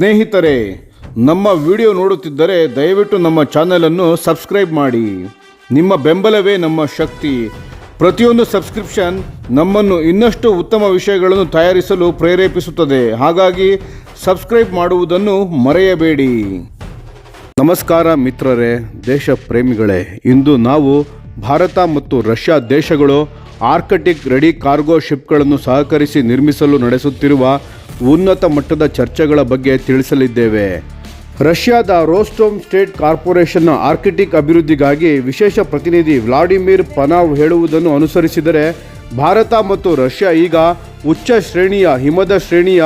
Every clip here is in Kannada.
ಸ್ನೇಹಿತರೆ, ನಮ್ಮ ವಿಡಿಯೋ ನೋಡುತ್ತಿದ್ದರೆ ದಯವಿಟ್ಟು ನಮ್ಮ ಚಾನಲನ್ನು ಸಬ್ಸ್ಕ್ರೈಬ್ ಮಾಡಿ. ನಿಮ್ಮ ಬೆಂಬಲವೇ ನಮ್ಮ ಶಕ್ತಿ. ಪ್ರತಿಯೊಂದು ಸಬ್ಸ್ಕ್ರಿಪ್ಷನ್ ನಮ್ಮನ್ನು ಇನ್ನಷ್ಟು ಉತ್ತಮ ವಿಷಯಗಳನ್ನು ತಯಾರಿಸಲು ಪ್ರೇರೇಪಿಸುತ್ತದೆ. ಹಾಗಾಗಿ ಸಬ್ಸ್ಕ್ರೈಬ್ ಮಾಡುವುದನ್ನು ಮರೆಯಬೇಡಿ. ನಮಸ್ಕಾರ ಮಿತ್ರರೇ, ದೇಶ ಪ್ರೇಮಿಗಳೇ. ಇಂದು ನಾವು ಭಾರತ ಮತ್ತು ರಷ್ಯಾ ದೇಶಗಳು ಆರ್ಕಟಿಕ್ ರೆಡಿ ಕಾರ್ಗೋ ಶಿಪ್ಗಳನ್ನು ಸಹಕರಿಸಿ ನಿರ್ಮಿಸಲು ನಡೆಸುತ್ತಿರುವ ಉನ್ನತ ಮಟ್ಟದ ಚರ್ಚೆಗಳ ಬಗ್ಗೆ ತಿಳಿಸಲಿದ್ದೇವೆ. ರಷ್ಯಾದ ರೋಸ್ಟೋಮ್ ಸ್ಟೇಟ್ ಕಾರ್ಪೊರೇಷನ್ನ ಆರ್ಕಿಟಿಕ್ ಅಭಿವೃದ್ಧಿಗಾಗಿ ವಿಶೇಷ ಪ್ರತಿನಿಧಿ ವ್ಲಾಡಿಮಿರ್ ಪನಾವ್ ಹೇಳುವುದನ್ನು ಅನುಸರಿಸಿದರೆ, ಭಾರತ ಮತ್ತು ರಷ್ಯಾ ಈಗ ಉಚ್ಚ ಶ್ರೇಣಿಯ, ಹಿಮದ ಶ್ರೇಣಿಯ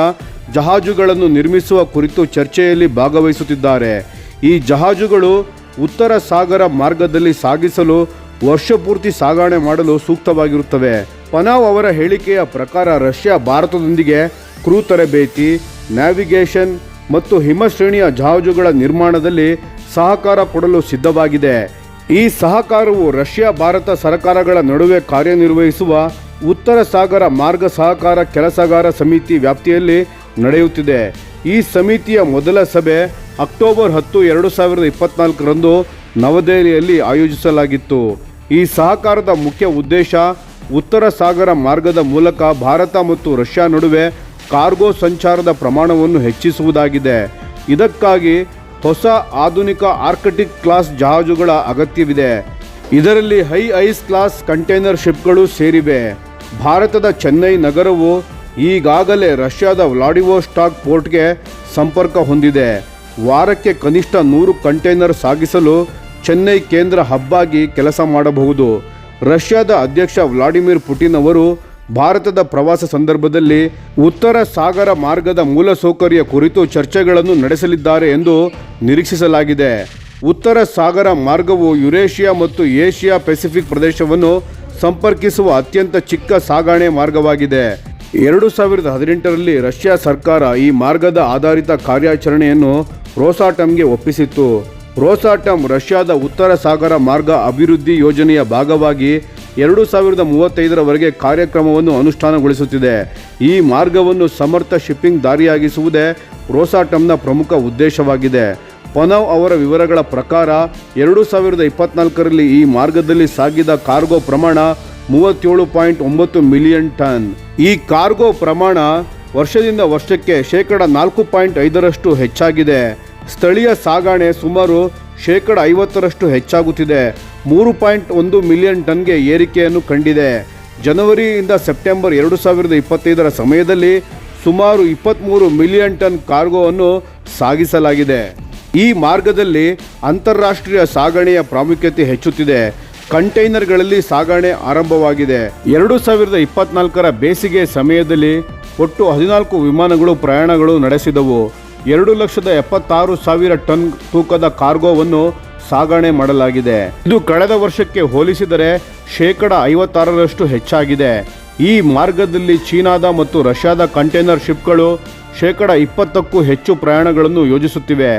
ಜಹಾಜುಗಳನ್ನು ನಿರ್ಮಿಸುವ ಕುರಿತು ಚರ್ಚೆಯಲ್ಲಿ ಭಾಗವಹಿಸುತ್ತಿದ್ದಾರೆ. ಈ ಜಹಾಜುಗಳು ಉತ್ತರ ಸಾಗರ ಮಾರ್ಗದಲ್ಲಿ ಸಾಗಿಸಲು ವರ್ಷಪೂರ್ತಿ ಸಾಗಣೆ ಮಾಡಲು ಸೂಕ್ತವಾಗಿರುತ್ತವೆ. ಪನಾವ್ ಅವರ ಹೇಳಿಕೆಯ ಪ್ರಕಾರ ರಷ್ಯಾ ಭಾರತದೊಂದಿಗೆ ಕ್ರೂ ತರಬೇತಿ, ನ್ಯಾವಿಗೇಷನ್ ಮತ್ತು ಹಿಮಶ್ರೇಣಿಯ ಜಹಾಜುಗಳ ನಿರ್ಮಾಣದಲ್ಲಿ ಸಹಕಾರ ಕೊಡಲು ಸಿದ್ಧವಾಗಿದೆ. ಈ ಸಹಕಾರವು ರಷ್ಯಾ, ಭಾರತ ಸರ್ಕಾರಗಳ ನಡುವೆ ಕಾರ್ಯನಿರ್ವಹಿಸುವ ಉತ್ತರ ಸಾಗರ ಮಾರ್ಗ ಸಹಕಾರ ಕೆಲಸಗಾರ ಸಮಿತಿ ವ್ಯಾಪ್ತಿಯಲ್ಲಿ ನಡೆಯುತ್ತಿದೆ. ಈ ಸಮಿತಿಯ ಮೊದಲ ಸಭೆ ಅಕ್ಟೋಬರ್ ಹತ್ತು, ಎರಡು ಸಾವಿರದ ಇಪ್ಪತ್ನಾಲ್ಕರಂದು ನವದೆಹಲಿಯಲ್ಲಿ ಆಯೋಜಿಸಲಾಗಿತ್ತು. ಈ ಸಹಕಾರದ ಮುಖ್ಯ ಉದ್ದೇಶ ಉತ್ತರ ಸಾಗರ ಮಾರ್ಗದ ಮೂಲಕ ಭಾರತ ಮತ್ತು ರಷ್ಯಾ ನಡುವೆ ಕಾರ್ಗೋ ಸಂಚಾರದ ಪ್ರಮಾಣವನ್ನು ಹೆಚ್ಚಿಸುವುದಾಗಿದೆ. ಇದಕ್ಕಾಗಿ ಹೊಸ ಆಧುನಿಕ ಆರ್ಕಟಿಕ್ ಕ್ಲಾಸ್ ಜಹಾಜುಗಳ ಅಗತ್ಯವಿದೆ. ಇದರಲ್ಲಿ ಹೈ ಐಸ್ ಕ್ಲಾಸ್ ಕಂಟೈನರ್ ಶಿಪ್ಗಳು ಸೇರಿವೆ. ಭಾರತದ ಚೆನ್ನೈ ನಗರವು ಈಗಾಗಲೇ ರಷ್ಯಾದ ವ್ಲಾಡಿವೋಸ್ಟಾಕ್ ಪೋರ್ಟ್ಗೆ ಸಂಪರ್ಕ ಹೊಂದಿದೆ. ವಾರಕ್ಕೆ ಕನಿಷ್ಠ ನೂರು ಕಂಟೈನರ್ ಸಾಗಿಸಲು ಚೆನ್ನೈ ಕೇಂದ್ರ ಹಬ್ಬಾಗಿ ಕೆಲಸ ಮಾಡಬಹುದು. ರಷ್ಯಾದ ಅಧ್ಯಕ್ಷ ವ್ಲಾಡಿಮಿರ್ ಪುಟಿನ್ ಅವರು ಭಾರತದ ಪ್ರವಾಸ ಸಂದರ್ಭದಲ್ಲಿ ಉತ್ತರ ಸಾಗರ ಮಾರ್ಗದ ಮೂಲಸೌಕರ್ಯ ಕುರಿತು ಚರ್ಚೆಗಳನ್ನು ನಡೆಸಲಿದ್ದಾರೆ ಎಂದು ನಿರೀಕ್ಷಿಸಲಾಗಿದೆ. ಉತ್ತರ ಸಾಗರ ಮಾರ್ಗವು ಯುರೇಷಿಯಾ ಮತ್ತು ಏಷ್ಯಾ ಪೆಸಿಫಿಕ್ ಪ್ರದೇಶವನ್ನು ಸಂಪರ್ಕಿಸುವ ಅತ್ಯಂತ ಚಿಕ್ಕ ಸಾಗಣೆ ಮಾರ್ಗವಾಗಿದೆ. ಎರಡು ಸಾವಿರದ ಹದಿನೆಂಟರಲ್ಲಿ ರಷ್ಯಾ ಸರ್ಕಾರ ಈ ಮಾರ್ಗದ ಆಧಾರಿತ ಕಾರ್ಯಾಚರಣೆಯನ್ನು ರೋಸಾಟಮ್ಗೆ ಒಪ್ಪಿಸಿತ್ತು. ರೋಸಾಟಮ್ ರಷ್ಯಾದ ಉತ್ತರ ಸಾಗರ ಮಾರ್ಗ ಅಭಿವೃದ್ಧಿ ಯೋಜನೆಯ ಭಾಗವಾಗಿ ಎರಡು ಸಾವಿರದ ಮೂವತ್ತೈದರವರೆಗೆ ಕಾರ್ಯಕ್ರಮವನ್ನು ಅನುಷ್ಠಾನಗೊಳಿಸುತ್ತಿದೆ. ಈ ಮಾರ್ಗವನ್ನು ಸಮರ್ಥ ಶಿಪ್ಪಿಂಗ್ ದಾರಿಯಾಗಿಸುವುದೇ ರೋಸಾಟಮ್ನ ಪ್ರಮುಖ ಉದ್ದೇಶವಾಗಿದೆ. ಪನವ್ ಅವರ ವಿವರಗಳ ಪ್ರಕಾರ ಎರಡು ಸಾವಿರದ ಇಪ್ಪತ್ನಾಲ್ಕರಲ್ಲಿ ಈ ಮಾರ್ಗದಲ್ಲಿ ಸಾಗಿದ ಕಾರ್ಗೋ ಪ್ರಮಾಣ ಮೂವತ್ತೇಳು ಪಾಯಿಂಟ್ ಒಂಬತ್ತು ಮಿಲಿಯನ್ ಟನ್. ಈ ಕಾರ್ಗೋ ಪ್ರಮಾಣ ವರ್ಷದಿಂದ ವರ್ಷಕ್ಕೆ ಶೇಕಡ ನಾಲ್ಕು ಪಾಯಿಂಟ್ ಐದರಷ್ಟು ಹೆಚ್ಚಾಗಿದೆ. ಸ್ಥಳೀಯ ಸಾಗಣೆ ಸುಮಾರು ಶೇಕಡ ಐವತ್ತರಷ್ಟು ಹೆಚ್ಚಾಗುತ್ತಿದೆ. ಮೂರು ಪಾಯಿಂಟ್ ಒಂದು ಮಿಲಿಯನ್ ಟನ್ಗೆ ಏರಿಕೆಯನ್ನು ಕಂಡಿದೆ. ಜನವರಿಯಿಂದ ಸೆಪ್ಟೆಂಬರ್ ಎರಡು ಸಾವಿರದ ಇಪ್ಪತ್ತೈದರ ಸಮಯದಲ್ಲಿ ಸುಮಾರು ಇಪ್ಪತ್ತ್ಮೂರು ಮಿಲಿಯನ್ ಟನ್ ಕಾರ್ಗೋವನ್ನು ಸಾಗಿಸಲಾಗಿದೆ. ಈ ಮಾರ್ಗದಲ್ಲಿ ಅಂತಾರಾಷ್ಟ್ರೀಯ ಸಾಗಣೆಯ ಪ್ರಾಮುಖ್ಯತೆ ಹೆಚ್ಚುತ್ತಿದೆ. ಕಂಟೈನರ್ಗಳಲ್ಲಿ ಸಾಗಣೆ ಆರಂಭವಾಗಿದೆ. ಎರಡು ಸಾವಿರದ ಇಪ್ಪತ್ನಾಲ್ಕರ ಬೇಸಿಗೆ ಸಮಯದಲ್ಲಿ ಒಟ್ಟು ಹದಿನಾಲ್ಕು ವಿಮಾನಗಳು ಪ್ರಯಾಣಗಳು ನಡೆಸಿದವು. ಎರಡು ಲಕ್ಷದ ಎಪ್ಪತ್ತಾರು ಸಾವಿರ ಟನ್ ತೂಕದ ಕಾರ್ಗೋವನ್ನು ಸಾಗಣೆ ಮಾಡಲಾಗಿದೆ. ಇದು ಕಳೆದ ವರ್ಷಕ್ಕೆ ಹೋಲಿಸಿದರೆ ಶೇಕಡ ಐವತ್ತಾರರಷ್ಟು ಹೆಚ್ಚಾಗಿದೆ. ಈ ಮಾರ್ಗದಲ್ಲಿ ಚೀನಾದ ಮತ್ತು ರಷ್ಯಾದ ಕಂಟೈನರ್ ಶಿಪ್ಗಳು ಶೇಕಡ ಇಪ್ಪತ್ತಕ್ಕೂ ಹೆಚ್ಚು ಪ್ರಯಾಣಗಳನ್ನು ಯೋಜಿಸುತ್ತಿವೆ.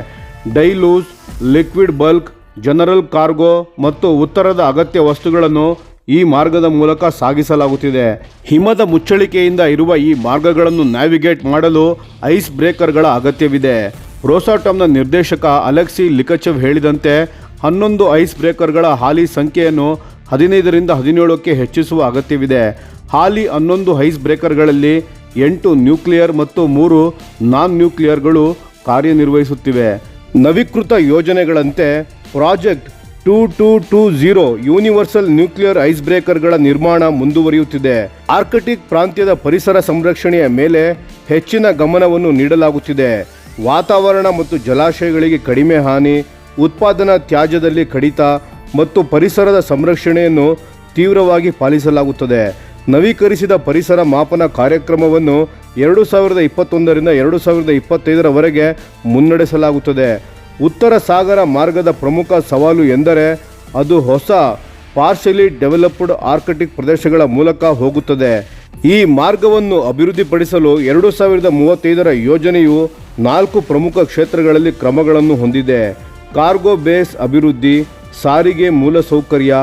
ಡೈಲೂಸ್, ಲಿಕ್ವಿಡ್ ಬಲ್ಕ್, ಜನರಲ್ ಕಾರ್ಗೋ ಮತ್ತು ಉತ್ತರದ ಅಗತ್ಯ ವಸ್ತುಗಳನ್ನು ಈ ಮಾರ್ಗದ ಮೂಲಕ ಸಾಗಿಸಲಾಗುತ್ತಿದೆ. ಹಿಮದ ಮುಚ್ಚಳಿಕೆಯಿಂದ ಇರುವ ಈ ಮಾರ್ಗಗಳನ್ನು ನ್ಯಾವಿಗೇಟ್ ಮಾಡಲು ಐಸ್ ಬ್ರೇಕರ್ಗಳ ಅಗತ್ಯವಿದೆ. ರೋಸಾಟಮ್ನ ನಿರ್ದೇಶಕ ಅಲೆಕ್ಸಿ ಲಿಕಚೆವ್ ಹೇಳಿದಂತೆ, ಹನ್ನೊಂದು ಐಸ್ ಬ್ರೇಕರ್ಗಳ ಹಾಲಿ ಸಂಖ್ಯೆಯನ್ನು ಹದಿನೈದರಿಂದ ಹದಿನೇಳಕ್ಕೆ ಹೆಚ್ಚಿಸುವ ಅಗತ್ಯವಿದೆ. ಹಾಲಿ ಹನ್ನೊಂದು ಐಸ್ ಬ್ರೇಕರ್ಗಳಲ್ಲಿ ಎಂಟು ನ್ಯೂಕ್ಲಿಯರ್ ಮತ್ತು ಮೂರು ನಾನ್ ನ್ಯೂಕ್ಲಿಯರ್ಗಳು ಕಾರ್ಯನಿರ್ವಹಿಸುತ್ತಿವೆ. ನವೀಕೃತ ಯೋಜನೆಗಳಂತೆ project two two two zero universal nuclear ice ಬ್ರೇಕರ್ಗಳ ನಿರ್ಮಾಣ ಮುಂದುವರಿಯುತ್ತಿದೆ. ಆರ್ಕಟಿಕ್ ಪ್ರಾಂತ್ಯದ ಪರಿಸರ ಸಂರಕ್ಷಣೆಯ ಮೇಲೆ ಹೆಚ್ಚಿನ ಗಮನವನ್ನು ನೀಡಲಾಗುತ್ತಿದೆ. ವಾತಾವರಣ ಮತ್ತು ಜಲಾಶಯಗಳಿಗೆ ಕಡಿಮೆ ಹಾನಿ, ಉತ್ಪಾದನಾ ತ್ಯಾಜ್ಯದಲ್ಲಿ ಕಡಿತ ಮತ್ತು ಪರಿಸರದ ಸಂರಕ್ಷಣೆಯನ್ನು ತೀವ್ರವಾಗಿ ಪಾಲಿಸಲಾಗುತ್ತದೆ. ನವೀಕರಿಸಿದ ಪರಿಸರ ಮಾಪನ ಕಾರ್ಯಕ್ರಮವನ್ನು ಎರಡು ಸಾವಿರದ ಇಪ್ಪತ್ತೊಂದರಿಂದ ಎರಡು ಸಾವಿರದ ಇಪ್ಪತ್ತೈದರವರೆಗೆ ಮುನ್ನಡೆಸಲಾಗುತ್ತದೆ. ಉತ್ತರ ಸಾಗರ ಮಾರ್ಗದ ಪ್ರಮುಖ ಸವಾಲು ಎಂದರೆ ಅದು ಹೊಸ ಪಾರ್ಷಲಿ ಡೆವಲಪ್ಡ್ ಆರ್ಕಟಿಕ್ ಪ್ರದೇಶಗಳ ಮೂಲಕ ಹೋಗುತ್ತದೆ. ಈ ಮಾರ್ಗವನ್ನು ಅಭಿವೃದ್ಧಿಪಡಿಸಲು ಎರಡು ಸಾವಿರದ ಮೂವತ್ತೈದರ ಯೋಜನೆಯು ನಾಲ್ಕು ಪ್ರಮುಖ ಕ್ಷೇತ್ರಗಳಲ್ಲಿ ಕ್ರಮಗಳನ್ನು ಹೊಂದಿದೆ. ಕಾರ್ಗೋ ಬೇಸ್ ಅಭಿವೃದ್ಧಿ, ಸಾರಿಗೆ ಮೂಲಸೌಕರ್ಯ,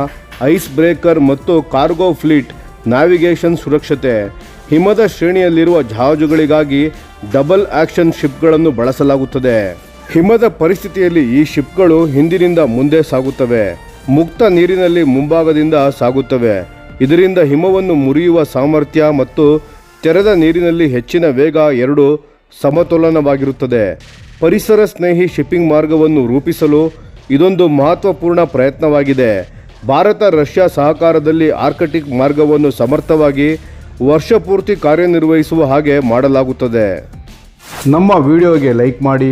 ಐಸ್ ಬ್ರೇಕರ್ ಮತ್ತು ಕಾರ್ಗೋ ಫ್ಲೀಟ್, ನ್ಯಾವಿಗೇಷನ್ ಸುರಕ್ಷತೆ, ಹಿಮದ ಶ್ರೇಣಿಯಲ್ಲಿರುವ ಜಹಾಜುಗಳಿಗಾಗಿ ಡಬಲ್ ಆಕ್ಷನ್ ಶಿಪ್ಗಳನ್ನು ಬಳಸಲಾಗುತ್ತದೆ. ಹಿಮದ ಪರಿಸ್ಥಿತಿಯಲ್ಲಿ ಈ ಶಿಪ್ಗಳು ಹಿಂದಿನಿಂದ ಮುಂದೆ ಸಾಗುತ್ತವೆ. ಮುಕ್ತ ನೀರಿನಲ್ಲಿ ಮುಂಭಾಗದಿಂದ ಸಾಗುತ್ತವೆ. ಇದರಿಂದ ಹಿಮವನ್ನು ಮುರಿಯುವ ಸಾಮರ್ಥ್ಯ ಮತ್ತು ತೆರೆದ ನೀರಿನಲ್ಲಿ ಹೆಚ್ಚಿನ ವೇಗ ಎರಡು ಸಮತೋಲನವಾಗಿರುತ್ತದೆ. ಪರಿಸರ ಸ್ನೇಹಿ ಶಿಪ್ಪಿಂಗ್ ಮಾರ್ಗವನ್ನು ರೂಪಿಸಲು ಇದೊಂದು ಮಹತ್ವಪೂರ್ಣ ಪ್ರಯತ್ನವಾಗಿದೆ. ಭಾರತ ರಷ್ಯಾ ಸಹಕಾರದಲ್ಲಿ ಆರ್ಕಟಿಕ್ ಮಾರ್ಗವನ್ನು ಸಮರ್ಥವಾಗಿ ವರ್ಷಪೂರ್ತಿ ಕಾರ್ಯನಿರ್ವಹಿಸುವ ಹಾಗೆ ಮಾಡಲಾಗುತ್ತದೆ. ನಮ್ಮ ವಿಡಿಯೋಗೆ ಲೈಕ್ ಮಾಡಿ